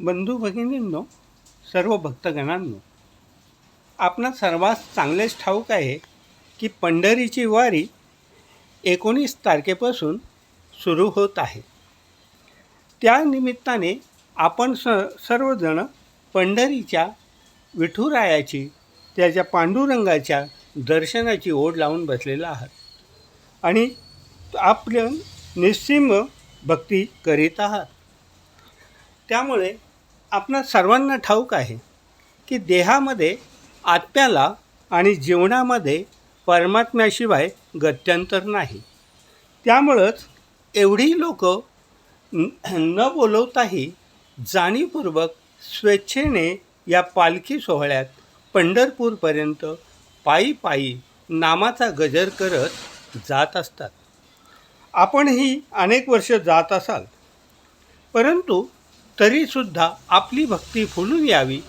बंधू भगिनींनो सर्व भक्तगणांनो आपणा सर्वांस चांगलेच ठाऊक आहे की पंढरीची वारी एकोणीस तारखेपासून सुरू होत आहे. त्या निमित्ताने आपण स सर्वजण पंढरीच्या विठुरायाची त्याच्या पांडुरंगाच्या दर्शनाची ओढ लावून बसलेला आहात. आणि आपलं निस्सीम भक्ती करीत आहात. त्यामुळे आपणा सर्वांना ठाऊक आहे की देहामध्ये आत्म्याला आणि जीवनामध्ये परमात्म्याशिवाय गत्यंतर नाही. त्यामुळंच एवढी लोक न बोलवताही जाणीवपूर्वक स्वेच्छेने या पालखी सोहळ्यात पंढरपूरपर्यंत पायी पायी नामाचा गजर करत जात असतात. आपणही अनेक वर्ष जात असाल परंतु तरीसुद्धा आपली भक्ती फुलून यावी.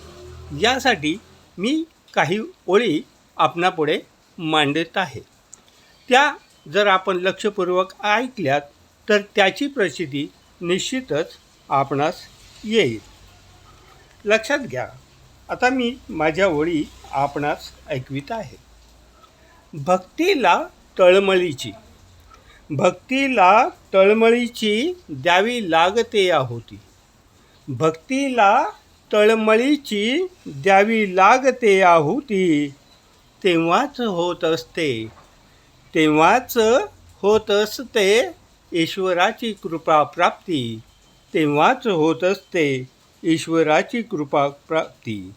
यासाठी मी काही ओळी आपणापुढे मांडत आहे. त्या जर आपण लक्षपूर्वक ऐकल्यात तर त्याची प्रसिद्धी निश्चितच आपणास येईल. लक्षात घ्या आता मी माझ्या ओळी आपणास ऐकवित आहे. भक्तीला तळमळीची. भक्तीला तळमळीची द्यावी लागते या होती. भक्तीला तळमळीची द्यावी लागते आहुती. तेव्हाच होत असते. तेव्हाच होत असते ईश्वराची कृपा प्राप्ती. तेव्हाच होत असते ईश्वराची कृपा प्राप्ती.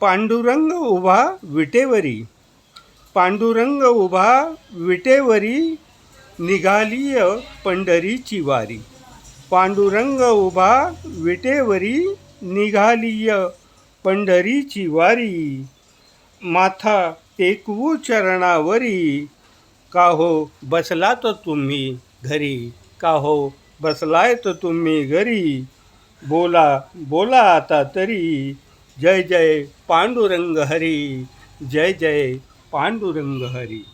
पांडुरंग उभा विटेवरी. पांडुरंग उभा विटेवरी निघालीय पंढरीची वारी. पांडुरंग उभा विटेवरी निघालीय पंढरीची वारी. माथा टेकवू चरणावरी. का हो तर तुम्ही घरी? का हो तर तुम्ही घरी? बोला बोला आता तरी. जय जय पांडुरंग हरी. जय जय पांडुरंग हरी.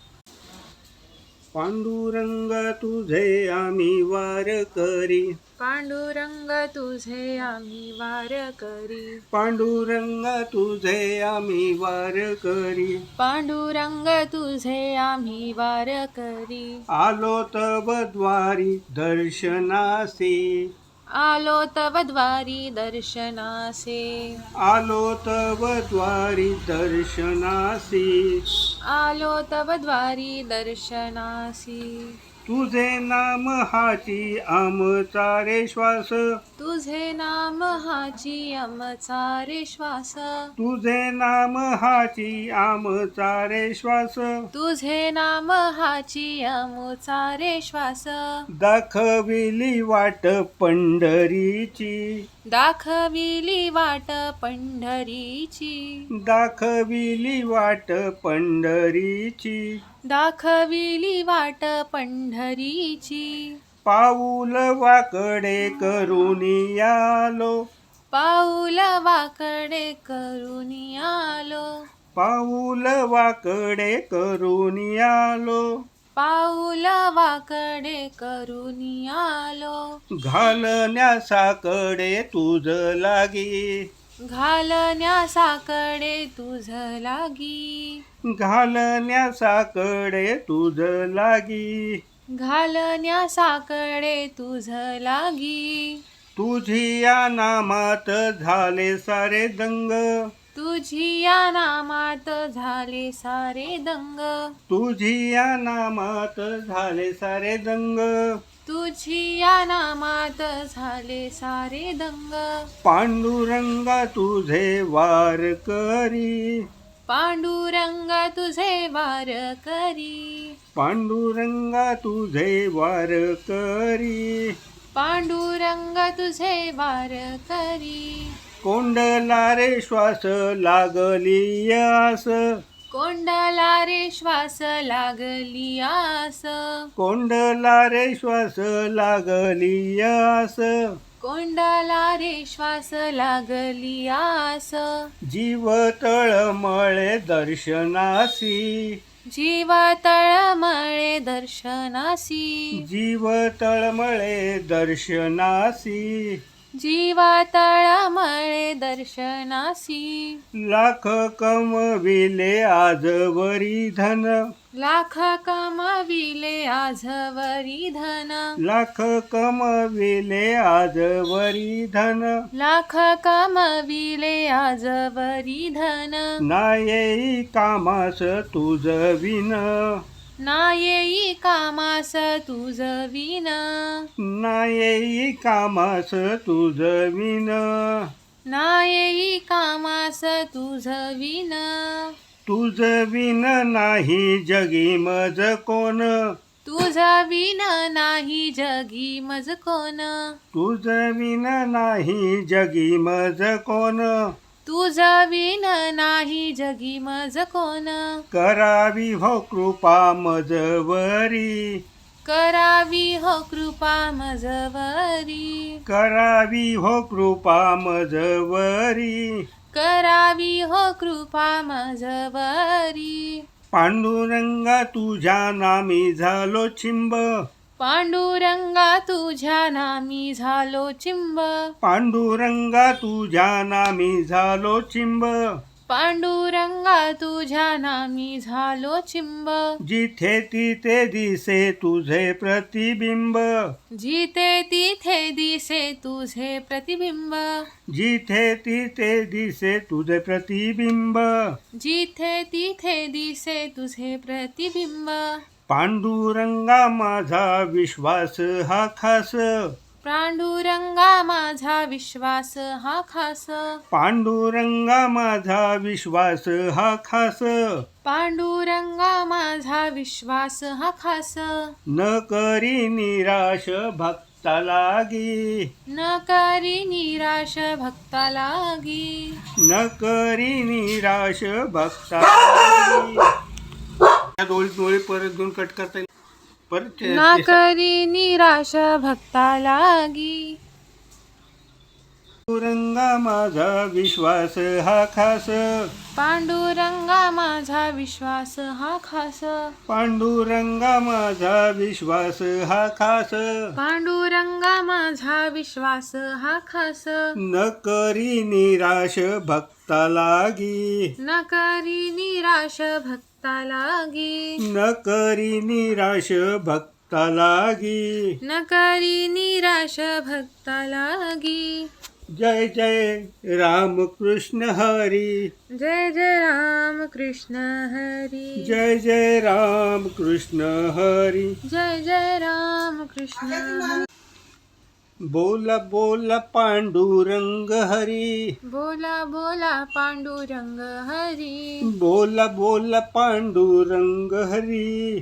पांडुरंग तुझे आम्ही वार करी. पांडुरंग तुझे आम्ही वार करी. पांडुरंग तुझे आम्ही वार करी. पांडुरंग तुझे आम्ही वार करी. आलो तव द्वारी दर्शनासी. आलो तव द्वारी दर्शनासे. आलो तव द्वारी दर्शनासी. आलो तव द्वारी दर्शनासी। तुझे नाम हाची आमचा रे श्वास तुझे नाम हाची आमचा रे श्वास तुझे नाम हाची आमचा रे श्वास तुझे नाम हाची आमचा रे श्वास दाखविली वाट पंढरीची। दाखविली वाट पंढरीची. दाखविली वाट पंढरीची. दाखविली वाट पंढरीची. पाऊल वाकडे करून आलो. पाऊल वाकडे करून आलो. पाऊल वाकडे करून आलो. वाकडे करून आलो. घालण्यासाकडे तुझ लागी. घालण्यासाकडे तुझ लागी. घालण्यासाकडे तुझ लागी. घालण्यासाकडे तुझ लागी. तुझी या नामात झाले सारे दंग. तुझी या नामात झाले सारे दंग. तुझी या नामात झाले सारे दंग. तुझी या नामात झाले सारे दंग. पांडुरंगा तुझे वार करी. पांडुरंग तुझे वार करी. पांडुरंगा तुझे वार करी. पांडुरंग तुझे वार करी. कोंडला रे श्वास लागली आस. कोंडला रे श्वास लागली आस. कोंडला रे श्वास लागली आस. कोंडला रे श्वास लागली आस. जीव तळमळे दर्शनासी. जीव तळमळे दर्शनासी. जीव तळमळे दर्शनासी. जीवा तळमळे दर्शनासी. लाख कमविले आजवरी धन. लाख कमविले आजवरी धन. लाख कमविले आजवरी धन. लाख कमविले आजवरी धन. नाये कामास तुझ विन. नायेई कामास तुझ विन नाये कामास तुझ विन नायेई कामास तुझ विन तुझ विन नाही जगी मज कोण. तुझ विन नाही जगी मज कोण. तुझ विन नाही जगी मज कोण. तुझ विन नाही जगी मज कोण? करावी हो कृपा मजवरी. करावी हो कृपा मजवरी. करावी हो कृपा मजवरी. करावी हो कृपा मजवरी. पांडुरंगा तुझ्या नामी झालो चिंब पांडुरंगा तुझ्या नामी झालो चिंब. पांडुरंगा तुझ्या नामी झालो चिंब. पांडुरंगा तुझ्या नामी झालो चिंब. जिथे तिथे दिसे तुझे प्रतिबिंब. जिथे तिथे दिसे तुझे प्रतिबिंब. जिथे तिथे दिसे तुझे प्रतिबिंब. जिथे तिथे दिसे तुझे प्रतिबिंब. पांडुरंगा माझा विश्वास हा खास. पांडुरंगा माझा विश्वास हा खास. पांडुरंगा माझा विश्वास हा खास. पांडुरंगा माझा विश्वास हा खास. न करी निराश भक्ता लागी. न करी निराश भक्ता लागी. न करी निराश भक्ता लागी. डोळी डोळे परत घेऊन कट करता येईल. परत ते- न ते- करी निराश भक्ता लागी. पांडुरंगा माझा विश्वास हा खास. पांडुरंगा माझा विश्वास हा खास. पांडुरंगा माझा विश्वास हा खास. पांडुरंगा माझा विश्वास हा खास. न करी निराश भक्ता लागी. न करी निराश भक्ता लागी न करी निराश भक्ता लागी न करी निराश भक्ता लागी जय जय राम कृष्ण हरी। जय जय राम कृष्ण हरी। जय जय राम कृष्ण हरी। जय जय राम कृष्ण बोला बोला पांडुरंग हरी। बोला बोला पांडुरंग हरी। बोला बोला पांडुरंग हरी।